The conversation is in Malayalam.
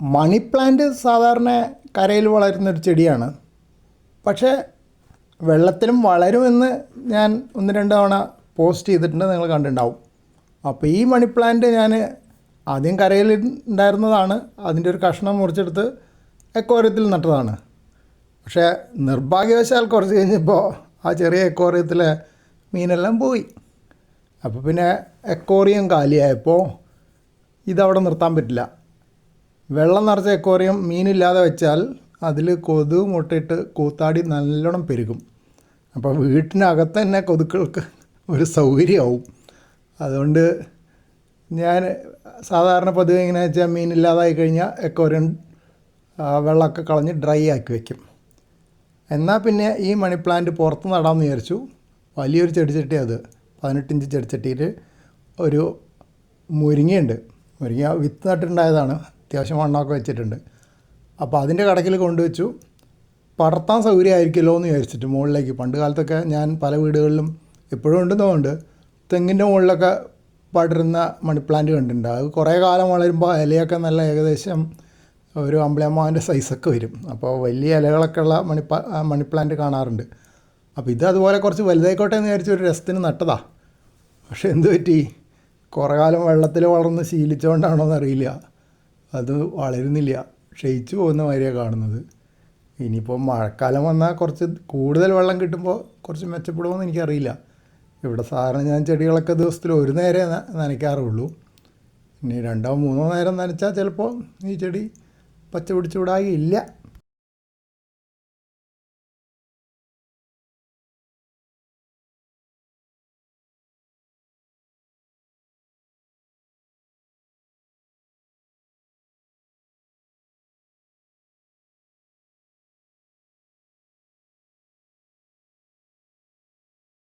മണി പ്ലാന്റ് സാധാരണ കരയിൽ വളരുന്നൊരു ചെടിയാണ്. പക്ഷേ വെള്ളത്തിലും വളരുമെന്ന് ഞാൻ ഒന്ന് രണ്ട് തവണ പോസ്റ്റ് ചെയ്തിട്ടുണ്ട് നിങ്ങൾ കണ്ടിട്ടുണ്ടാവും. അപ്പോൾ ഈ മണി പ്ലാന്റ് ഞാൻ ആദ്യം കരയിൽ ഉണ്ടായിരുന്നതാണ്. അതിന്റെ ഒരു കഷ്ണം മുറിച്ചെടുത്ത് എക്കോറിയത്തിൽ നട്ടതാണ്. പക്ഷേ നിർഭാഗ്യവശാൽ കുറച്ച് കഴിഞ്ഞപ്പോൾ ആ ചെറിയ എക്കോറിയത്തിലെ മീനെല്ലാം പോയി. അപ്പോൾ പിന്നെ എക്കോറിയം കാലിയായപ്പോൾ ഇതവിടെ നിർത്താൻ പറ്റില്ല. വെള്ളം നിറച്ച എക്കോറിയം മീനില്ലാതെ വെച്ചാൽ അതിൽ കൊതു മുട്ടയിട്ട് കൂത്താടി നല്ലോണം പെരുകും. അപ്പോൾ വീട്ടിനകത്ത് തന്നെ കൊതുക്കൾക്ക് ഒരു സൗകര്യമാവും. അതുകൊണ്ട് ഞാൻ സാധാരണ പതിവ് എങ്ങനെയാണെന്ന് വെച്ചാൽ മീനില്ലാതായി കഴിഞ്ഞാൽ എക്കോറിയം വെള്ളമൊക്കെ കളഞ്ഞ് ഡ്രൈ ആക്കി വയ്ക്കും എന്നാൽ പിന്നെ ഈ മണി പ്ലാന്റ് പുറത്ത് നടാമെന്ന് വിചാരിച്ചു. വലിയൊരു ചെടിച്ചട്ടി അത്. പതിനെട്ടിഞ്ച് ചെടിച്ചട്ടിയിൽ ഒരു മുരിങ്ങയുണ്ട്. മുരിങ്ങ വിത്ത് നട്ടിട്ടുണ്ടായതാണ്. അത്യാവശ്യം മണ്ണൊക്കെ വെച്ചിട്ടുണ്ട്. അപ്പോൾ അതിന്റെ കടക്കിൽ കൊണ്ടുവച്ചു. പടർത്താൻ സൗകര്യമായിരിക്കുമല്ലോ എന്ന് വിചാരിച്ചിട്ട് മുകളിലേക്ക് പണ്ട് കാലത്തൊക്കെ ഞാൻ പല വീടുകളിലും ഇപ്പോഴും ഉണ്ടെന്നുണ്ട് തെങ്ങിന്റെ മുകളിലൊക്കെ പടരുന്ന മണിപ്ലാന്റ് കണ്ടിട്ടുണ്ട്. അത് കുറേ കാലം വളരുമ്പോൾ ഇലയൊക്കെ നല്ല ഏകദേശം ഒരു അമ്പലമാവിന്റെ സൈസൊക്കെ വരും. അപ്പോൾ വലിയ ഇലകളൊക്കെ ഉള്ള മണിപ്പാ പ- ആ മണി പ്ലാന്റ് കാണാറുണ്ട്. അപ്പോൾ ഇത് അതുപോലെ കുറച്ച് വലുതായിക്കോട്ടെ എന്ന് വിചാരിച്ച് ഒരു രസത്തിന് നട്ടതാ. പക്ഷേ എന്ത് പറ്റി? കുറേ കാലം വെള്ളത്തിൽ വളർന്ന് ശീലിച്ചുകൊണ്ടാണോ എന്നറിയില്ല അത് വളരുന്നില്ല. ക്ഷയിച്ചു പോകുന്ന മാതിരിയാണ് കാണുന്നത്. ഇനിയിപ്പോൾ മഴക്കാലം വന്നാൽ കുറച്ച് കൂടുതൽ വെള്ളം കിട്ടുമ്പോൾ കുറച്ച് മെച്ചപ്പെടുമോയെന്ന് എനിക്കറിയില്ല. ഇവിടെ സാധാരണ ഞാൻ ചെടികളൊക്കെ ദിവസത്തിൽ ഒരു നേരെ നനയ്ക്കാറുള്ളൂ. ഇനി രണ്ടോ മൂന്നോ നേരം നനച്ചാൽ ചിലപ്പോൾ ഈ ചെടി പച്ച പിടിച്ചുവിടാകില്ല